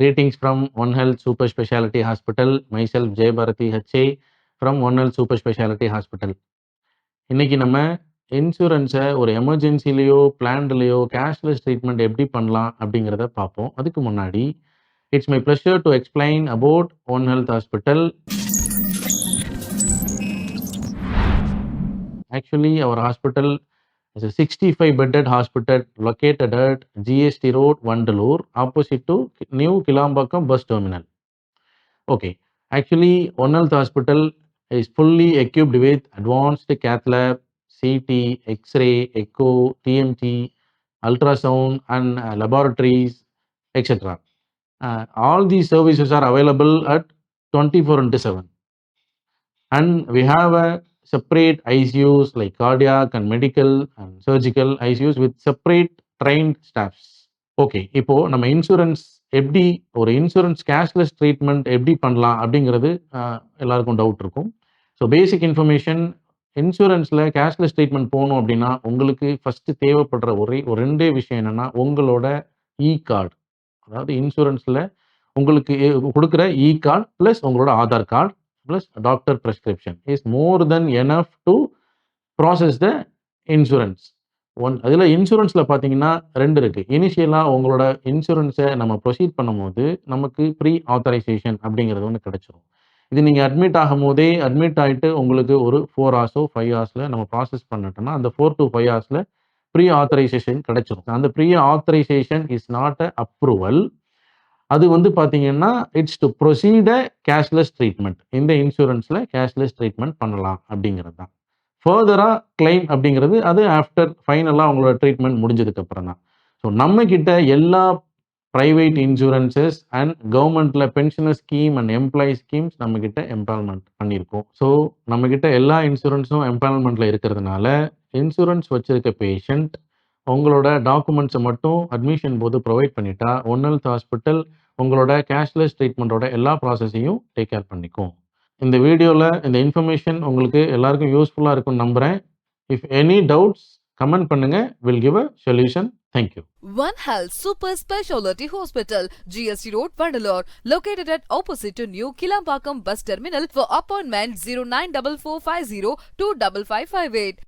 Greetings from One Health Super Speciality Hospital. Myself Jay Bharati HA from One Health Super Speciality Hospital. இன்னைக்கு நம்ம இன்சூரன்ஸை ஒரு எமர்ஜென்சிலேயோ பிளான்லேயோ cashless treatment எப்படி பண்ணலாம் அப்படிங்கிறத பார்ப்போம் அதுக்கு முன்னாடி it's my pleasure to explain about one health hospital actually our hospital is a 65 bedded hospital located at GST Road, Vandalur, opposite to New Kilambakam bus terminal. Okay, actually, One Health Hospital is fully equipped with advanced cath lab, CT, X-ray, echo, TMT, ultrasound, and uh, laboratories, etc. Uh, all these services are available at 24 into 7. And we have a separate ICUs like cardiac and medical and surgical ICUs with separate trained staffs. Okay இப்போ நம்ம insurance எப்படி ஒரு insurance cashless treatment எப்படி பண்ணலாம் அப்படிங்கிறது எல்லாருக்கும் doubt இருக்கும். So basic information இன்சூரன்ஸில் கேஷ்லெஸ் ட்ரீட்மெண்ட் போகணும் அப்படின்னா உங்களுக்கு ஃபஸ்ட்டு தேவைப்படுற ஒரே ஒரு ரெண்டே விஷயம் என்னன்னா உங்களோட இ கார்டு அதாவது இன்சூரன்ஸில் உங்களுக்கு கொடுக்குற இ கார்டு ப்ளஸ் உங்களோட Aadhaar card plus doctor prescription is more than enough to process the insurance one அதில் இன்சூரன்ஸில் பார்த்தீங்கன்னா ரெண்டு இருக்குது இனிஷியலாக உங்களோட இன்சூரன்ஸை நம்ம ப்ரொசீட் பண்ணும்போது நமக்கு ப்ரீ ஆத்தரைசேஷன் அப்படிங்கிறது ஒன்று கிடைச்சிரும். இது நீங்கள் அட்மிட் ஆகும் போதே அட்மிட் ஆகிட்டு உங்களுக்கு ஒரு ஃபோர் ஹவர்ஸோ ஃபைவ் ஹவர்ஸில் நம்ம ப்ராசஸ் பண்ணிட்டோம்னா அந்த ஃபோர் டு ஃபைவ் ஹவர்ஸில் ப்ரீ ஆத்தரைசேஷன் கிடச்சிரும். அந்த pre authorisation is not a approval அது வந்து பார்த்தீங்கன்னா it's to proceed cashless treatment இந்த இன்சூரன்ஸில் கேஷ்லெஸ் ட்ரீட்மெண்ட் பண்ணலாம் அப்படிங்கிறது தான் ஃபர்தராக கிளைம் அப்படிங்கிறது அது ஆஃப்டர் ஃபைனலாக அவங்களோட ட்ரீட்மெண்ட் முடிஞ்சதுக்கு அப்புறம் தான் ஸோ நம்மக்கிட்ட எல்லா ப்ரைவேட் இன்சூரன்சஸ் அண்ட் கவர்மெண்ட்டில் pensioner scheme and employee schemes நம்ம கிட்ட பண்ணியிருக்கோம். ஸோ நம்மக்கிட்ட எல்லா இன்சூரன்ஸும் எம்பால்மெண்ட்டில் இருக்கிறதுனால இன்சூரன்ஸ் வச்சுருக்க பேஷண்ட் உங்களோட டாக்குமெண்ட்ஸை மட்டும் அட்மிஷன் போது ப்ரொவைட் பண்ணிட்டா ஒன் ஹெல்த் ஹாஸ்பிட்டல் உங்களோட கேஷ்லெஸ் ட்ரீட்மெண்ட்டோட எல்லா ப்ராசஸையும் டேக் கேர் பண்ணிக்கும் இந்த வீடியோவில் இந்த இன்ஃபர்மேஷன் உங்களுக்கு எல்லாருக்கும் யூஸ்ஃபுல்லாக இருக்கும்னு நம்புகிறேன் இஃப் எனி டவுட்ஸ் கமெண்ட் பண்ணுங்க will give a solution thank you One Health Super Speciality Hospital, GST Road, Vandalore, located at opposite to New Kilambakam Bus Terminal. For appointment 09445025558.